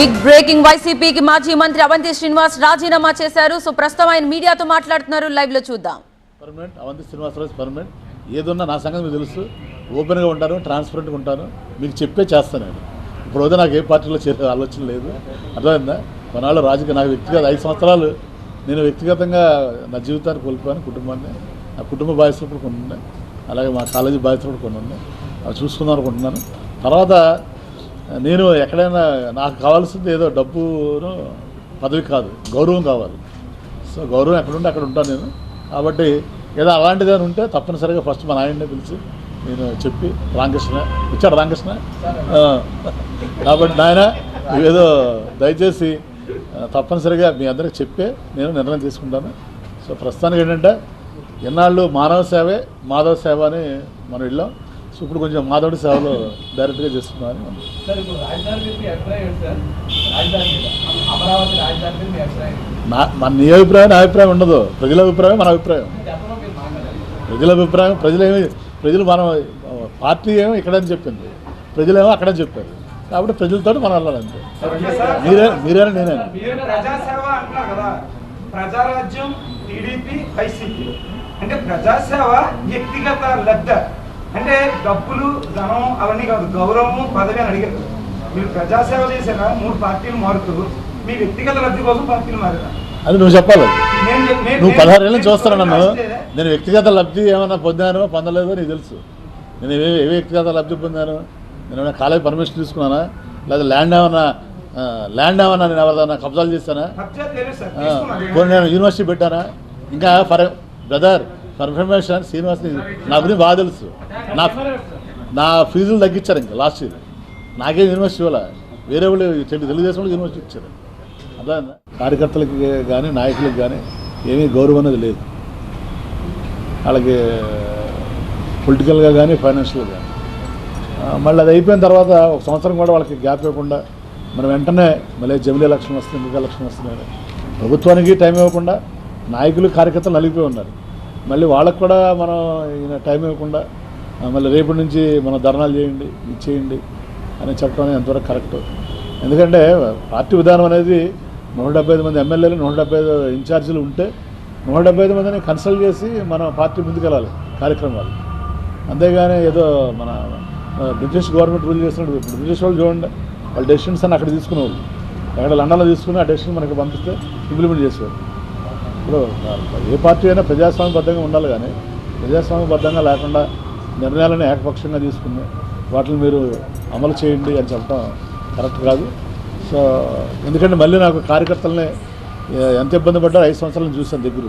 Big breaking వైసీపీకి మాజీ మంత్రి అవంతి శ్రీనివాస్ రాజీనామా చేశారు. సో ప్రస్తుతం ఆయన మీడియాతో మాట్లాడుతున్నారు. లైవ్లో చూద్దాం. పర్మనెంట్ అవంతి శ్రీనివాసరావు పర్మనెంట్ ఏదున్నా నా సంగతి మీకు తెలుసు. ఓపెన్గా ఉంటాను ట్రాన్స్పరెంట్గా ఉంటాను. మీకు చెప్పే చేస్తాను నేను. ఇప్పుడు వద్ద నాకు ఏ పార్టీలో చేరే ఆలోచన లేదు. అర్థమైందా? కొన్నాళ్ళు రాజకీయ నాకు వ్యక్తిగత ఐదు సంవత్సరాలు. నేను వ్యక్తిగతంగా నా జీవితాన్ని కోల్పోయాను కుటుంబాన్ని. నా కుటుంబ బాధ్యతలు కూడా కొన్ని ఉన్నాయి అలాగే మా కాలేజీ బాధ్యతలు కూడా కొన్ని ఉన్నాయి అవి చూసుకుందాం అనుకుంటున్నాను. తర్వాత నేను ఎక్కడైనా నాకు కావాల్సింది ఏదో డబ్బును పదవి కాదు గౌరవం కావాలి. సో గౌరవం ఎక్కడుంటే అక్కడ ఉంటాను నేను. కాబట్టి ఏదో అలాంటిది అని ఉంటే తప్పనిసరిగా ఫస్ట్ మా నాయన్నే పిలిచి నేను చెప్పి రామకృష్ణ ఇచ్చాడు రామకృష్ణ. కాబట్టి నాయన ఏదో దయచేసి తప్పనిసరిగా మీ అందరికి చెప్పే నేను నిర్ణయం తీసుకుంటాను. సో ప్రస్తుతానికి ఏంటంటే ఎన్నాళ్ళు మానవ సేవే మాధవ సేవ అని మనం వెళ్ళాం. సో ఇప్పుడు కొంచెం మాధవుడి సేవలో డైరెక్ట్గా ఏంటి? నా మన నీ అభిప్రాయం నా అభిప్రాయం ఉండదు. ప్రజల అభిప్రాయం మన అభిప్రాయం. ప్రజల అభిప్రాయం ప్రజలేమి ప్రజలు మనం పార్టీ ఏమో ఇక్కడని చెప్పింది. ప్రజలేమో అక్కడని చెప్పారు. కాబట్టి ప్రజలతో మనం వెళ్ళాలంతే. మీరే మీరేనా కదా. ప్రజారాజ్యం టీడీపీ వైసీపీ. అంటే ప్రజాసేవ వ్యక్తిగత లబ్ధ. అంటే డబ్బులు ధనం అవన్నీ కాదు గౌరవం పదవి అని అడిగారు. మీరు ప్రజాసేవ చేశారా? మూడు పార్టీలు మారుతూ మీ వ్యక్తిగత లబ్ధి కోసం పార్టీలు మారారా? అది నువ్వు చెప్పాలి. నువ్వు పదహారు నుంచి చూస్తాను నన్ను. రాష్ట్రీయ- నేను వ్యక్తిగత లబ్ధి ఏమైనా పొందానో పొందలేదో నీకు తెలుసు. నేను ఏ ఏ వ్యక్తిగత లబ్ధి పొందాను? నేను ఏమైనా కాలేజ్ పర్మిషన్ తీసుకున్నానా? లేదా ల్యాండ్ ఏమైనా ల్యాండ్ ఏమైనా నేను ఎవరిదైనా కబ్జాలు చేస్తానా నేను యూనివర్సిటీ పెట్టానా? ఇంకా ఫర్ బ్రదర్ కన్ఫర్మేషన్ శ్రీనివాస్ నా గురించి బాగా తెలుసు. నా నా ఫీజులు తగ్గించారు ఇంకా లాస్ట్ ఇయర్ నాకేం యూనివర్సిటీ ఇవ్వాలి? వేరే వాళ్ళు తెలుగుదేశం వాళ్ళు యూనివర్సిటీ ఇచ్చారు. అదే కార్యకర్తలకి కానీ నాయకులకు కానీ ఏమీ గౌరవం అనేది లేదు. వాళ్ళకి పొలిటికల్గా కానీ ఫైనాన్షియల్గా కానీ మళ్ళీ అది అయిపోయిన తర్వాత ఒక సంవత్సరం కూడా వాళ్ళకి గ్యాప్ ఇవ్వకుండా మనం వెంటనే మళ్ళీ జమిలీ ఎలక్షన్ వస్తుంది ఇంకా ఎలక్షన్ వస్తున్నాయి ప్రభుత్వానికి టైం ఇవ్వకుండా నాయకులు కార్యకర్తలు నలిగిపోయి ఉన్నారు. మళ్ళీ వాళ్ళకు కూడా మనం ఈయన టైం ఇవ్వకుండా మళ్ళీ రేపటి నుంచి మనం ధర్నాలు చేయండి ఇచ్చేయండి అని చెప్పడం అనేది ఎంతవరకు కరెక్ట్. ఎందుకంటే పార్టీ విధానం అనేది నూట డెబ్బై ఐదు మంది ఎమ్మెల్యేలు నూట డెబ్బై ఐదు ఇన్ఛార్జీలు ఉంటే నూట డెబ్బై ఐదు మందిని కన్సల్ట్ చేసి మనం పార్టీ ముందుకెళ్ళాలి కార్యక్రమాలు. అంతేగాని ఏదో మన బ్రిటిష్ గవర్నమెంట్ రూల్ చేసినట్టు ఇప్పుడు బ్రిటిష్ వాళ్ళు చూడండి వాళ్ళ డెసిషన్స్ అని అక్కడ తీసుకునేవాళ్ళు. ఎక్కడ లండన్లో తీసుకుని ఆ డెసిషన్ మనకి పంపిస్తే ఇంప్లిమెంట్ చేసేవాళ్ళు. ఇప్పుడు ఏ పార్టీ అయినా ప్రజాస్వామ్యబద్ధంగా ఉండాలి కానీ ప్రజాస్వామ్యబద్ధంగా లేకుండా నిర్ణయాలను ఏకపక్షంగా తీసుకుని వాటిని మీరు అమలు చేయండి అని చెప్పడం కరెక్ట్ కాదు. సో ఎందుకంటే మళ్ళీ నాకు కార్యకర్తలని ఎంత ఇబ్బంది పడ్డారో ఐదు సంవత్సరాలను చూసాను దగ్గర